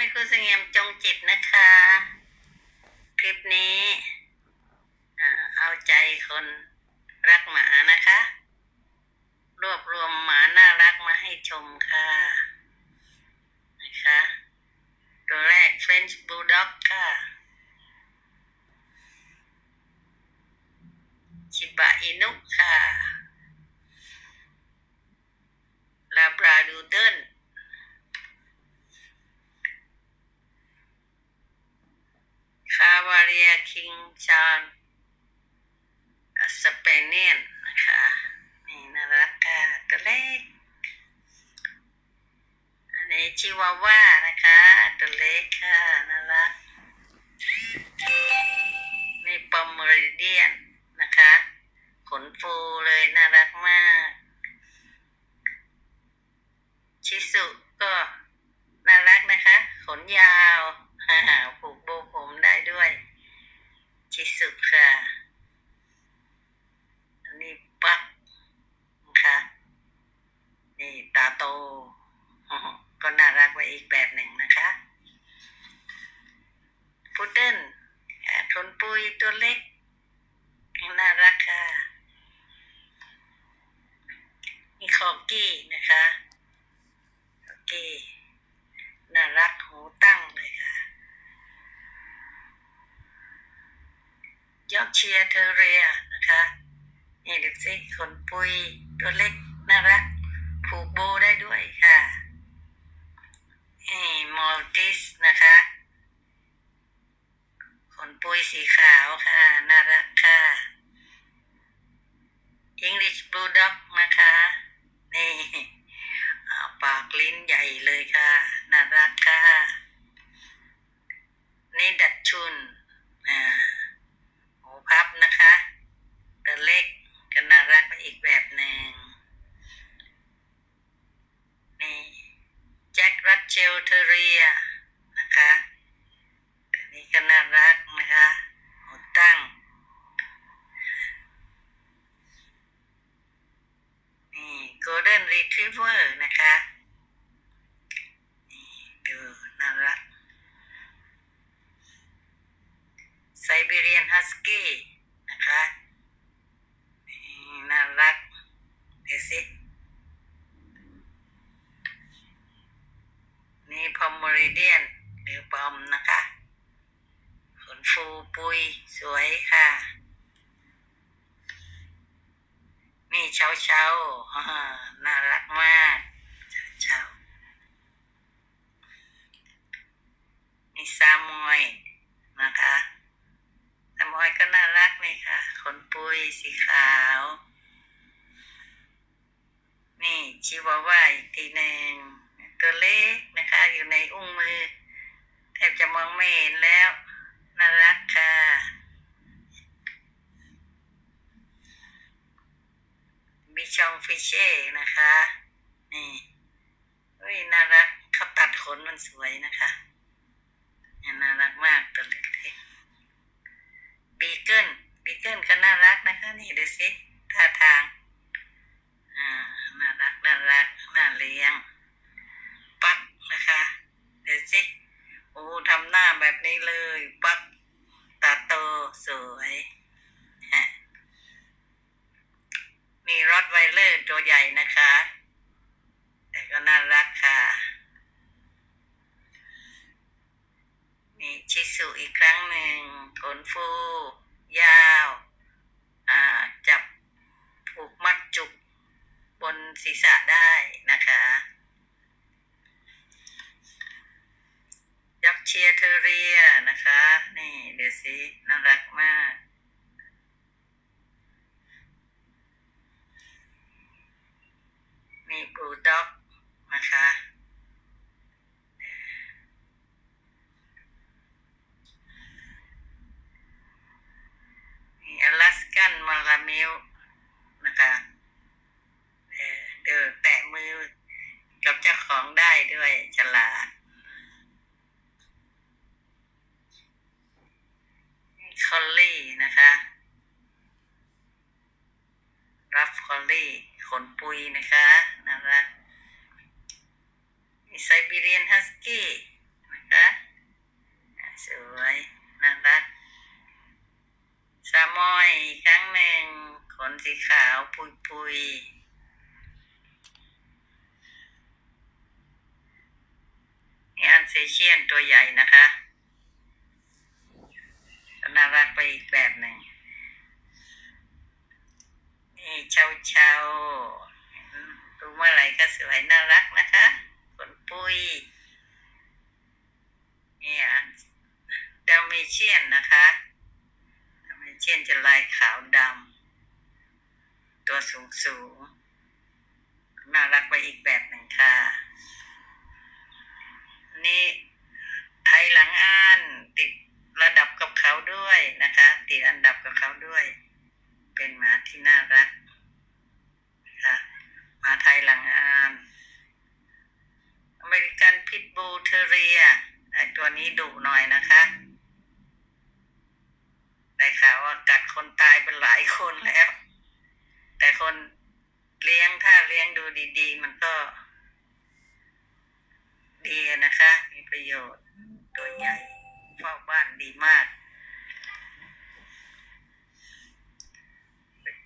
ไม่คุณเสงี่ยมจงจิตนะคะ คลิปนี้เอาใจคนรักหมานะคะ รวบรวมหมาน่ารักมาให้ชมค่ะ นะคะ ตัวแรก French Bulldog ค่ะชิบะอินุค่ะ ลาบราดูเดิลคาวาเรี ยคิงชอนสเปเนียนนะคะนี่น่ารักค่ะตัวเล็กอันนี้ชิวาว่านะคะตัวเล็กค่ะน่ารักนี่ปอมเมริเดียนนะคะ ขนฟูเลยน่ารักมาก ชิสุก็น่ารักนะคะ ขนยาวผูกโบว์ผมได้ด้วย ชิสุค่ะ อันนี้ปักนะคะ นี่ตาโต ก็น่ารักไปอีกแบบหนึ่งนะคะ พุดเดิ้ลอ่าขนปุยตัวเล็ก น่ารักค่ะ มีคอกี้นะคะคอกี้น่ารักหูตั้งเลยค่ะ ยอร์ก เชียร์เทอเรียนะคะ นี่ดูสิขนปุยตัวเล็กน่ารัก ผูกโบได้ด้วยค่ะนี่มอลติสนะคะ ขนปุยสีขาวค่ะ น่ารักค่ะ English Bulldog นะคะ นี่อ่าปากลิ้นใหญ่เลยค่ะ น่ารักค่ะ นี่ดัดชุนอ่าหูพับนะคะตัวเล็กก็น่ารักไปอีกแบบหนึ่ง นี่แจ็ครัตเชลเทเรียนะคะอันนี้ก็น่ารักนะคะหูตั้ง นี่ Golden Retriever นะคะ นี่ดูน่ารัก Siberian Husky นะคะน่ารักเดี๋ยวสินี่ Pomeranian หรือปอมนะคะขนฟูปุยสวยค่ะ นี่เช้าเช้าๆฮ่าน่ารักมากเช้าเช้านี่ซามอยนะคะ อยก็น่ารักนี่ค่ะ ขนปุยสีขาว นี่ชิวาว่าอีกทีหนึ่งตัวเล็กนะคะ อยู่ในอุ้งมือแทบจะมองไม่เห็นแล้ว น่ารักค่ะบิชองฟิเช่นะคะ นี่เฮ้ยน่ารักเขาตัดขนมันสวยนะคะเนี่ยน่ารักมากตัวเล็ก Houston. ศีรษะได้ คอลลี่ขนปุยนะคะน่ารักมีไซบีเรียนฮัสกี้นะคะสวยน่ารักซามอยครั้งหนึ่งขนสีขาวปุยปุยนี่อันเซเชียนตัวใหญ่นะคะน่ารักไปอีกแบบหนึ่ง นี่เช้าเช้าดูเมื่อไหร่ก็สวยน่ารักนะคะขนปุยนี่อันเดลเมเชียนนะคะเดลเมเชียนจะลายขาวดำตัวสูงสูงน่ารักไปอีกแบบหนึ่งค่ะ นี่ไทยหลังอ่านติดระดับกับเขาด้วยนะคะ ติดอันดับกับเขาด้วย เป็นหมาที่น่ารักนะคะหมาไทยหลังอ่าน อเมริกันพิทบูลเทเรียไอตัวนี้ดุหน่อยนะคะ ได้ข่าวว่ากัดคนตายเป็นหลายคนแล้ว แต่คนเลี้ยงถ้าเลี้ยงดูดี ๆ มันก็ ดีนะคะ มีประโยชน์ตัวใหญ่เฝ้าบ้านดีมาก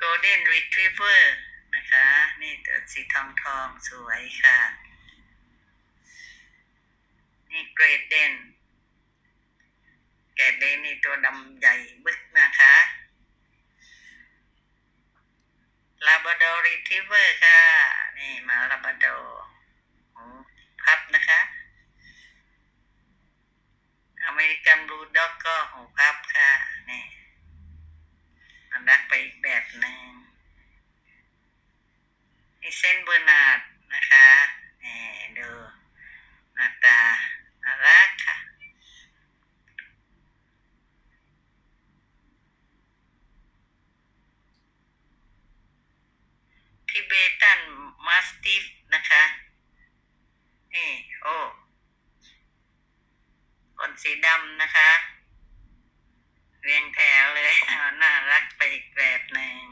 Golden Retriever นะคะ นี่ตัวสีทองทองสวยค่ะ นี่เกรดเดนเกเดนนี่ตัวดำใหญ่บึกนะคะ Labrador Retriever ค่ะ นี่มา Labrador หูพับนะคะ อเมริกันบลูด็อ ก็หูพับค่ะนี่มันรักไปอีกแบบหนึ่งนี่เซนเบอร์นาดนะคะนี่ดูหน้าตาน่ารักค่ะทิเบตันมาสติฟนะคะนี่โอ้ขนสีดำนะคะ เรียงแถวเลยน่ารักไปอีกแบบหนึ่ง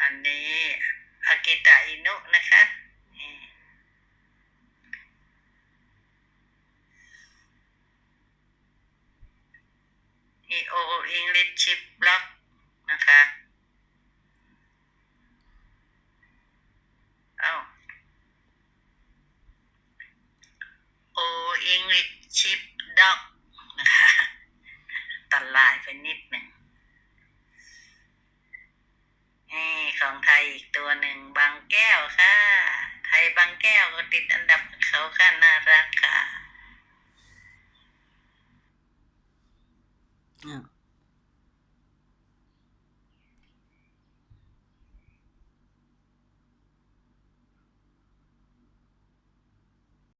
อันนี้อากิตะอินุนะคะนี่โออิงลิชชิปบล็อกนะคะ เอ้า โออิงลิชชิ อกนะคะตัดลายไปนิดหนึ่งนี่ของไทยอีกตัวหนึ่งบางแก้วค่ะ ไทยบางแก้วก็ติดอันดับเขาค่ะน่ารักค่ะ